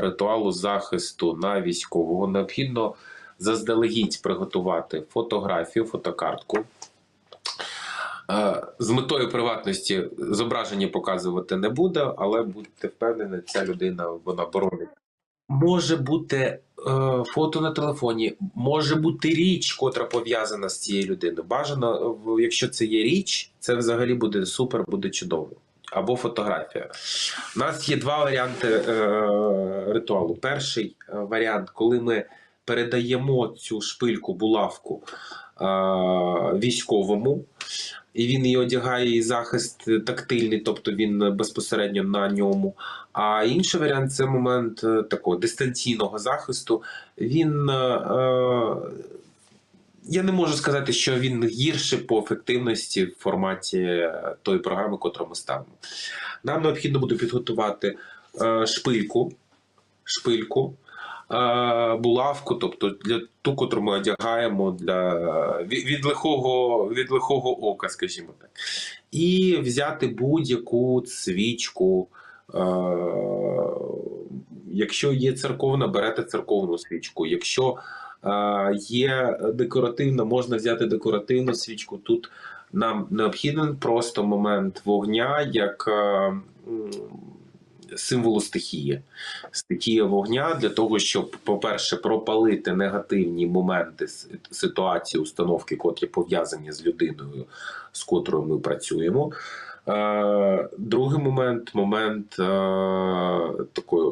ритуалу захисту на військового необхідно заздалегідь приготувати фотографію, фотокартку. Е, З метою приватності зображення показувати не буде, але будьте впевнені, ця людина вона боронить. Може бути е, фото на телефоні, може бути річ, котра пов'язана з цією людиною. Бажано, якщо це є річ, це взагалі буде супер, буде чудово. Або фотографія. У нас є два варіанти е, ритуалу. Перший е, варіант, коли ми передаємо цю шпильку, булавку е, військовому, і він її одягає і захист тактильний, тобто він безпосередньо на ньому. А інший варіант це момент е, такого дистанційного захисту. Він. е, е, я не можу сказати, що він гірший по ефективності в форматі е, тої програми, яку ми ставимо. Нам необхідно буде підготувати е, шпильку, шпильку, е, булавку, тобто для ту, котру ми одягаємо для, від, лихого, від лихого ока, скажімо так. І взяти будь-яку свічку. Якщо є церковна, берете церковну свічку. Якщо є декоративна, можна взяти декоративну свічку. Тут нам необхіден просто момент вогня як символу стихії. Стихія вогня для того, щоб, по-перше, пропалити негативні моменти ситуації, установки, котрі пов'язані з людиною, з котрою ми працюємо. Другий момент момент такої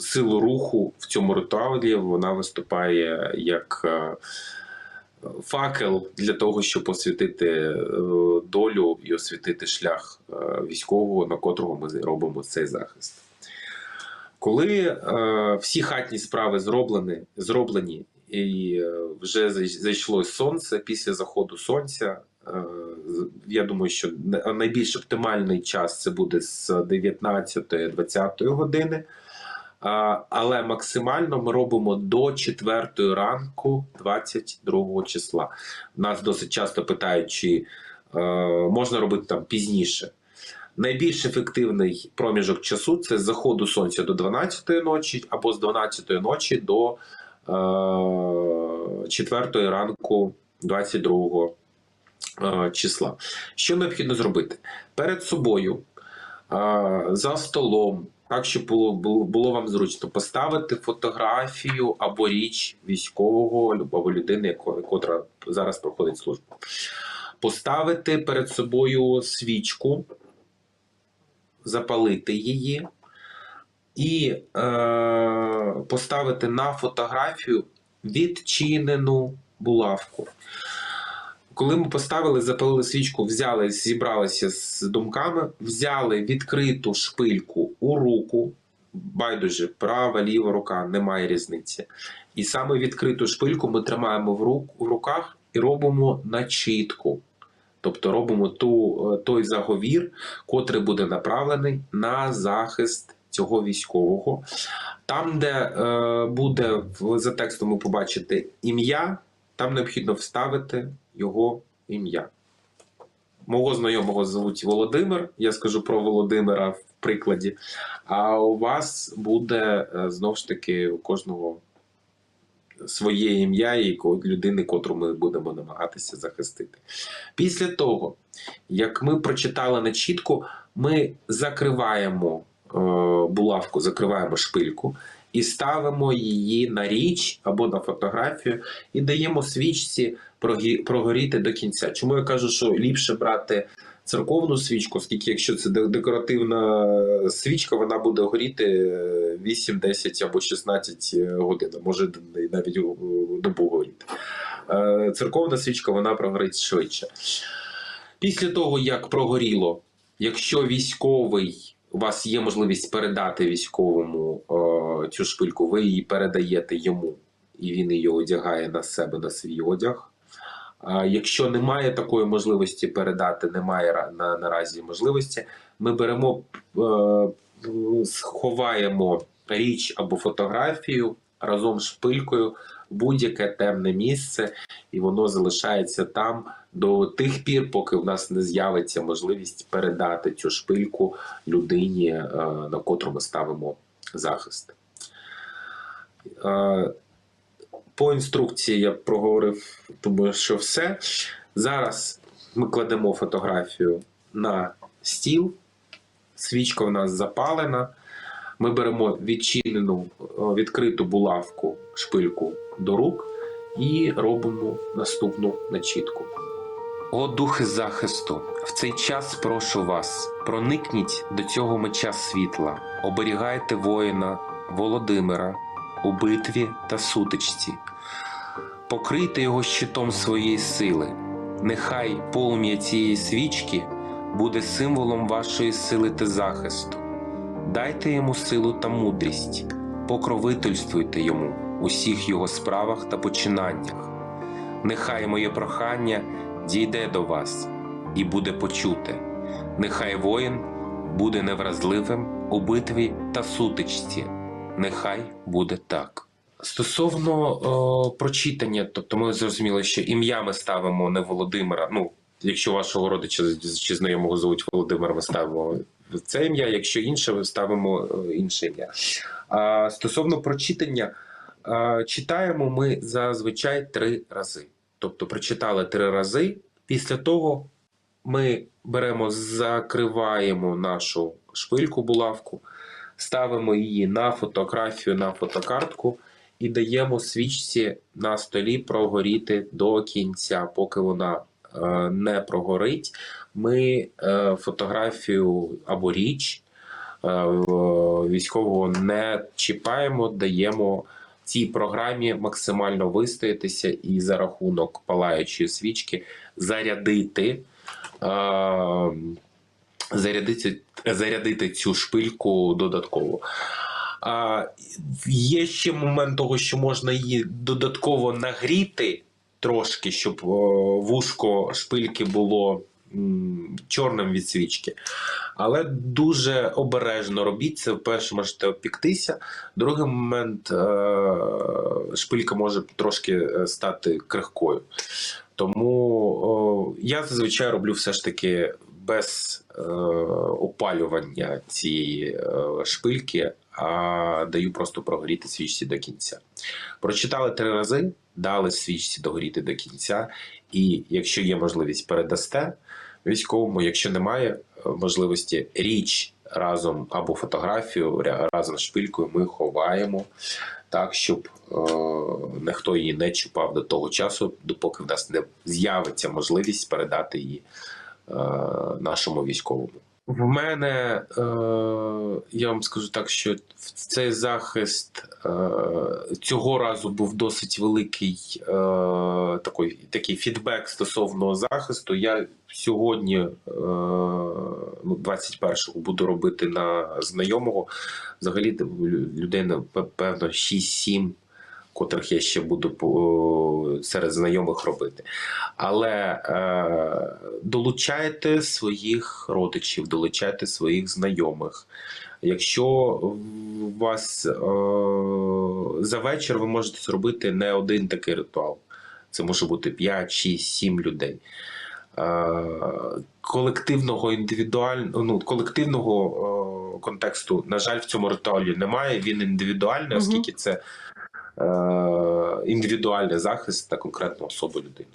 сили руху в цьому ритуалі. Вона виступає як е, факел для того, щоб освітити е, долю і освітити шлях е, військового, на котрого ми робимо цей захист. Коли всі хатні справи зроблені, зроблені і вже зай- зайшло сонце після заходу сонця, я думаю, що найбільш оптимальний час це буде з 19-20 години. Але максимально ми робимо до 4 ранку 22 числа. Нас досить часто питають, чи е, можна робити там пізніше. Найбільш ефективний проміжок часу це з заходу сонця до 12 ночі або з 12 ночі до е, 4 ранку 22 е, числа. Що необхідно зробити? Перед собою е, за столом, так, щоб було, було, було вам зручно, поставити фотографію або річ військового або людини, яко- котра зараз проходить службу. Поставити перед собою свічку, запалити її і е, поставити на фотографію відчинену булавку. Коли ми поставили, запалили свічку, взяли, зібралися з думками, взяли відкриту шпильку у руку, байдуже, права, ліва рука, немає різниці. І саме відкриту шпильку ми тримаємо в, рук, в руках і робимо начітку. Тобто робимо ту, е, той заговір, котрий буде направлений на захист цього військового. Там, де е, буде за текстом ви побачите ім'я, там необхідно вставити його ім'я. Мого знайомого звуть Володимир. Я скажу про Володимира в прикладі. А у вас буде е, знову ж таки у кожного своє ім'я і людини, котру ми будемо намагатися захистити. Після того, як ми прочитали на чітку, ми закриваємо е, булавку, закриваємо шпильку і ставимо її на річ або на фотографію, і даємо свічці прогоріти до кінця. Чому я кажу, що ліпше брати церковну свічку, оскільки якщо це декоративна свічка, вона буде горіти е, 8, 10 або 16 годин, може навіть е, добу горіти. Е, Церковна свічка вона прогорить швидше. Після того, як прогоріло, якщо військовий, у вас є можливість передати військовому е, цю шпильку, ви її передаєте йому, і він її одягає на себе на свій одяг. Якщо немає такої можливості передати, немає на, наразі можливості, ми беремо, е, сховаємо річ або фотографію разом з шпилькою в будь-яке темне місце, і воно залишається там до тих пір, поки в нас не з'явиться можливість передати цю шпильку людині, е, на котру ми ставимо захист. По інструкції я проговорив, думаю, що все. Зараз ми кладемо фотографію на стіл, свічка у нас запалена. Ми беремо відчинену е, відкриту булавку, шпильку до рук і робимо наступну начітку. О, духи захисту, в цей час прошу вас, проникніть до цього меча світла, оберігайте воїна Володимира у битві та сутичці, покрийте його щитом своєї сили. Нехай полум'я цієї свічки буде символом вашої сили та захисту. Дайте йому силу та мудрість, покровительствуйте йому у всіх його справах та починаннях. Нехай моє прохання дійде до вас і буде почуте. Нехай воїн буде невразливим у битві та сутичці. Нехай буде так. Стосовно о, прочитання, тобто ми зрозуміли, що ім'я ми ставимо не Володимира. Ну, якщо вашого родича чи знайомого звуть Володимир, ми ставимо це ім'я, якщо інше, ми ставимо е, інше ім'я. А стосовно прочитання, е, читаємо ми зазвичай три рази. Тобто прочитали три рази. Після того ми беремо, закриваємо нашу шпильку булавку, ставимо її на фотографію, на фотокартку і даємо свічці на столі прогоріти до кінця, поки вона е, не прогорить. Ми е, фотографію або річ е, військового не чіпаємо, даємо цій програмі максимально вистоятися і за рахунок палаючої свічки зарядити, е, зарядити, зарядити цю шпильку додатково. А, є ще момент того, що можна її додатково нагріти трошки, щоб вушко шпильки було чорним від свічки. Але дуже обережно робіть це. Перше можете опіктися. Другий момент е, шпилька може трошки е, стати крихкою. Тому я зазвичай роблю все ж таки без е, опалювання цієї е, шпильки, а даю просто прогоріти свічці до кінця. Прочитали три рази, дали свічці догоріти до кінця, і якщо є можливість, передасте військовому. Якщо немає е, можливості, річ разом або фотографію разом з шпилькою ми ховаємо так, щоб е, ніхто її не чіпав до того часу, допоки в нас не з'явиться можливість передати її нашому військовому. В мене е, я вам скажу так, що цей захист е, цього разу був досить великий е, такий, такий фідбек стосовно захисту. Я сьогодні, е, ну, 21-го, буду робити на знайомого. Взагалі, людина, певно, 6-7, котрих я ще буду серед знайомих робити. Але е, долучайте своїх родичів, долучайте своїх знайомих. Якщо у вас за вечір ви можете зробити не один такий ритуал. Це може бути 5, 6, 7 людей. Е, колективного індивідуального ну, колективного контексту, на жаль, в цьому ритуалі немає. Він індивідуальний, оскільки це індивідуальний захист та конкретну особу людини.